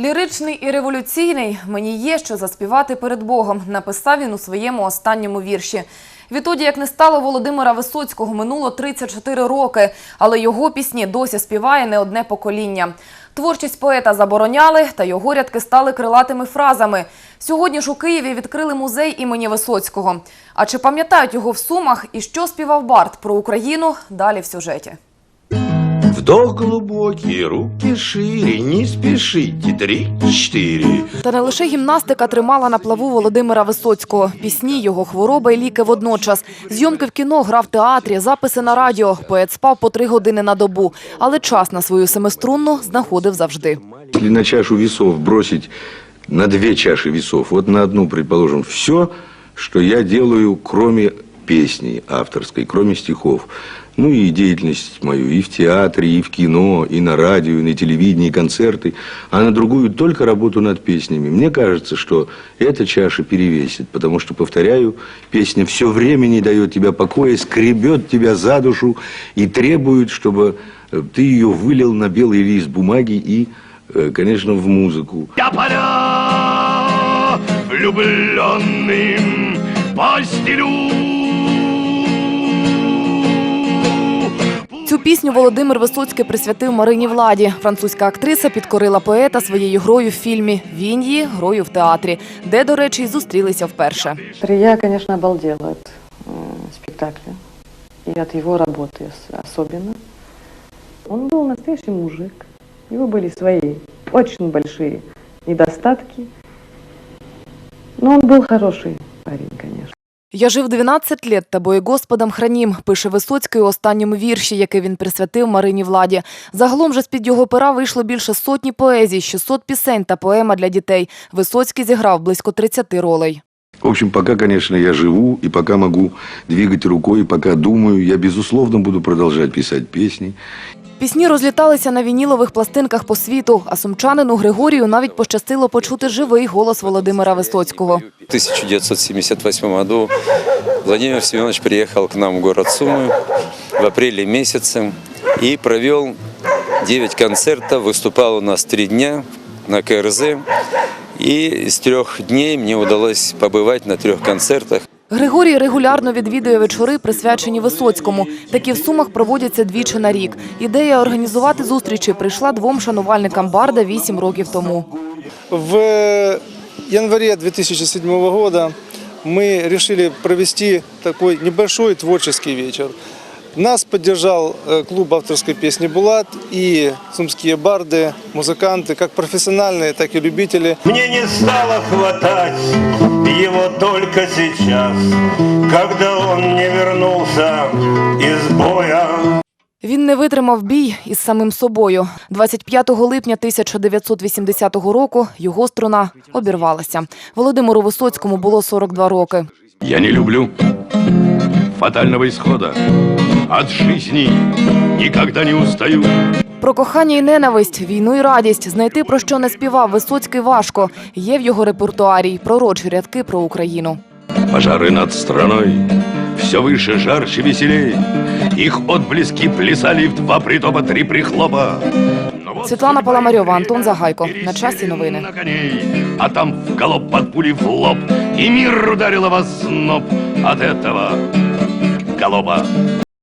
Ліричний і революційний мені є що заспівати перед Богом, написав він у своєму останньому вірші. Відтоді, як не стало Володимира Висоцького, минуло 34 роки, але його пісні досі співає не одне покоління. Творчість поета забороняли, та його рядки стали крилатими фразами. Сьогодні ж у Києві відкрили музей імені Висоцького. А чи пам'ятають його в Сумах і що співав Барт про Україну? Далі в сюжеті. Вдох глубокий, руки шире, не спешите, три-четыре. Та не лише гімнастика тримала на плаву Володимира Висоцького. Пісні, його хвороба і ліки водночас. Зйомки в кіно, гра в театрі, записи на радіо. Поет спав по три години на добу. Але час на свою семиструнну знаходив завжди. Если на чашу весов бросить на две чаши весов, вот на одну, предположим, все, что я делаю, кроме песни авторской, кроме стихов, ну и деятельность мою и в театре, и в кино, и на радио, и на телевидении, и концерты, а на другую только работу над песнями. Мне кажется, что эта чаша перевесит, потому что, повторяю, песня все время не дает тебя покоя, скребет тебя за душу и требует, чтобы э, ты ее вылил на белый лист бумаги и, э, конечно, в музыку. Я поля влюбленным постелю. пісню Володимир Висоцький присвятив Марині Владі. Французька актриса підкорила поета своєю грою в фільмі. Він її грою в театрі, де, до речі, й зустрілися вперше. Я, конечно, обалдела от э, спектакля и от его работы ос- особенно. Он был настоящий мужик. У него были свои очень большие недостатки. Но он был хороший парень, конечно. я жив 12 лет тобою Господом хранім, пише Висоцький у останньому вірші, який він присвятив Марині Владі. Загалом же з-під його пера вийшло більше сотні поезій, 600 пісень та поема для дітей. Висоцький зіграв близько 30 ролей. В общем, пока, конечно, я живу, и пока могу двигать рукой, пока думаю, я, безусловно, буду продолжать писать песни. Пісні розліталися на вінілових пластинках по світу, а сумчанину Григорію навіть пощастило почути живий голос Володимира Висоцького. В 1978 году Владимир Семенович приехал к нам в город Сумы в апреле месяце и провел 9 концертов, выступал у нас три дня на КРЗ. И с трех дней мне удалось побывать на трех концертах. Григорій регулярно відвідує вечори, присвячені Висоцькому. Такі в Сумах проводяться двічі на рік. Ідея організувати зустрічі прийшла двом шанувальникам Барда вісім років тому. В январі 2007 року ми вирішили провести такий небольшой творческий вечер. Нас поддержал э, клуб авторской песни «Булат» и сумские барды, музыканты, как профессиональные, так и любители. Мне не стало хватать его только сейчас, когда он не вернулся из боя. Він не витримав бій із самим собою. 25 липня 1980 року його струна обірвалася. Володимиру Висоцькому було 42 роки. Я не люблю фатального исхода. От жизни никогда не устаю. Про кохання і ненависть, війну і радість знайти про що не співав Висоцький важко. Є в його репертуарі й пророчі рядки про Україну. Пожары над страной все выше, жарче, веселей. Их отблески плясали в два притопа, три прихлопа. Но вот Світлана судьба Паламарьова, их Антон Загайко. На часі новини. на коней, а там в галоп под пули в лоб, и мир ударило в озноб от этого галопа.